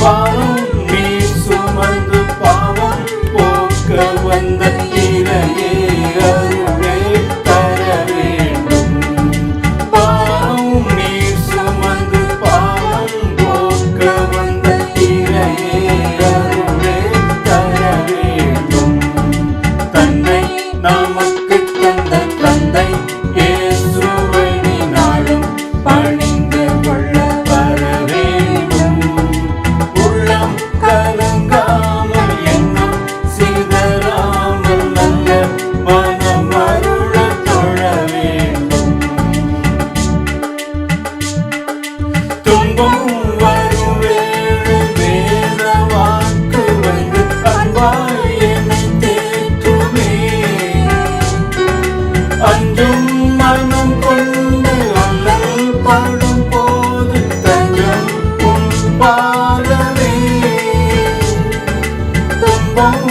பாவம் நீ சுமந்து பாவம் போக்க வந்த won't